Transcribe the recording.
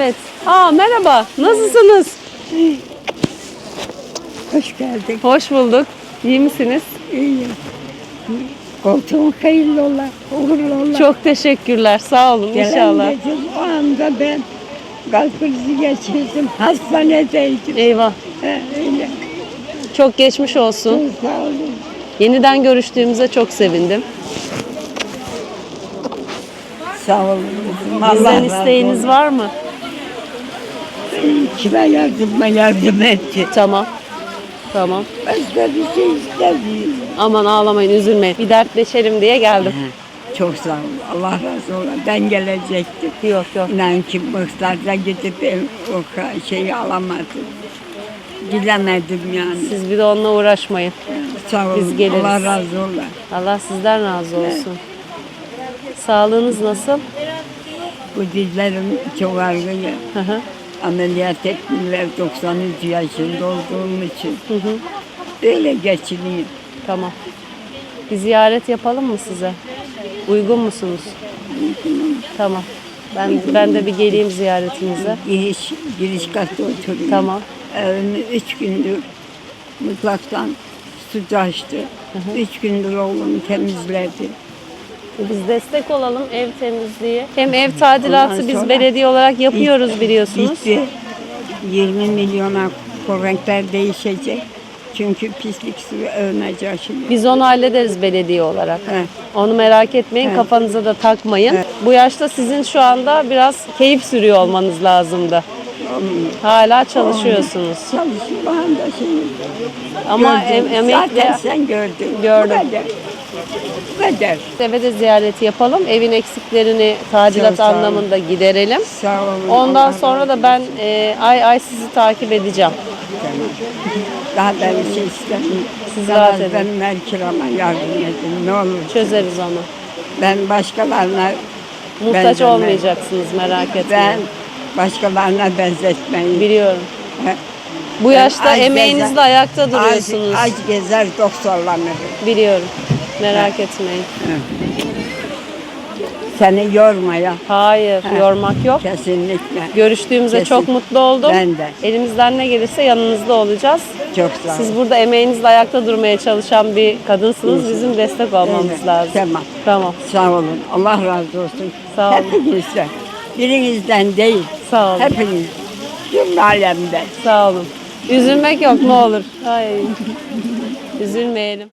Evet. Aa merhaba. Nasılsınız? Hoş geldin. Hoş bulduk. İyi misiniz? İyiyim. Koltuğun hayırlı ola, uğurlu ola. Çok teşekkürler. Sağ olun Gelen inşallah. gece o anda ben kalp krizi geçirdim. Hastanedeydim. Eyvah. He, öyle. Çok geçmiş olsun. Sağ olun. Yeniden görüştüğümüze çok sevindim. Sağ olun. Allah Bizden isteğiniz var mı? Kime yardıma yardım etti. Tamam. Tamam. Başka bir şey istemiyorum. Aman ağlamayın, üzülmeyin. Bir dertleşelim diye geldim. Çok sağ olun. Allah razı olsun. Ben gelecektim. Yok yok. İnan ki Mısır'da gidip ev- o ka- şeyi alamadım. Gidemedim yani. Siz bir de onunla uğraşmayın. Sağ olun. Biz geliriz. Allah razı olsun. Allah sizden razı olsun. Sağlığınız nasıl? Bu dizlerim çok ağrıyor. Hı hı. Ameliyat ettiler 93 yaşında olduğum için. Hı hı. Böyle geçineyim. Tamam. Bir ziyaret yapalım mı size? Uygun musunuz? Tamam. Ben ben de bir geleyim ziyaretinize. Giriş, giriş katta oturuyorum. Tamam. Evimi üç gündür mutfaktan su taştı. Üç gündür oğlum temizledi. Biz destek olalım ev temizliği. Hem ev tadilatı Ondan biz sonra- belediye olarak yapıyoruz biliyorsunuz. Bitti. 20 milyona korrekler değişecek. Çünkü pislik suyu övünecek şimdi. Biz onu hallederiz belediye olarak. Evet. Onu merak etmeyin, Evet. kafanıza da takmayın. Bu yaşta sizin şu anda biraz keyif sürüyor olmanız lazımdı. Hala çalışıyorsunuz. Çalışıyor bana da şimdi. Ama em- Zaten emekli sen gördün. Gördüm. Bu kadar. Bu kadar. eve de ziyareti yapalım. Evin eksiklerini tadilat Çok sağ olun. anlamında giderelim. Sağ olun. Ondan Allah sonra da ben e, ay ay sizi takip edeceğim. Daha ben bir şey istemiyorum. Siz rahat edin. Benim her kirama yardım edin ne olur. Çözeriz onu. Ben başkalarına Muhtaç Benzemem. olmayacaksınız merak etmeyin. ben başkalarına benzetmeyin. Biliyorum. Bu Ben yaşta aç emeğinizle gezer- ayakta duruyorsunuz. Aç, aç gezer doktorlanırım. Biliyorum. Merak etmeyin. Seni yormaya Hayır, yormak yok. kesinlikle. Görüştüğümüze Kesin. çok mutlu oldum. Ben de. Elimizden ne gelirse yanınızda olacağız. Çok sağ ol. Siz burada emeğinizle ayakta durmaya çalışan bir kadınsınız. Bizim destek olmamız Evet, lazım. Tamam. Tamam. Sağ olun. Allah razı olsun. Sağ olun. Hepinizden. Birinizden değil. Sağ olun. Hepiniz. Cümle alemden. Sağ olun. Üzülmek yok ne olur. Ay. Üzülmeyelim.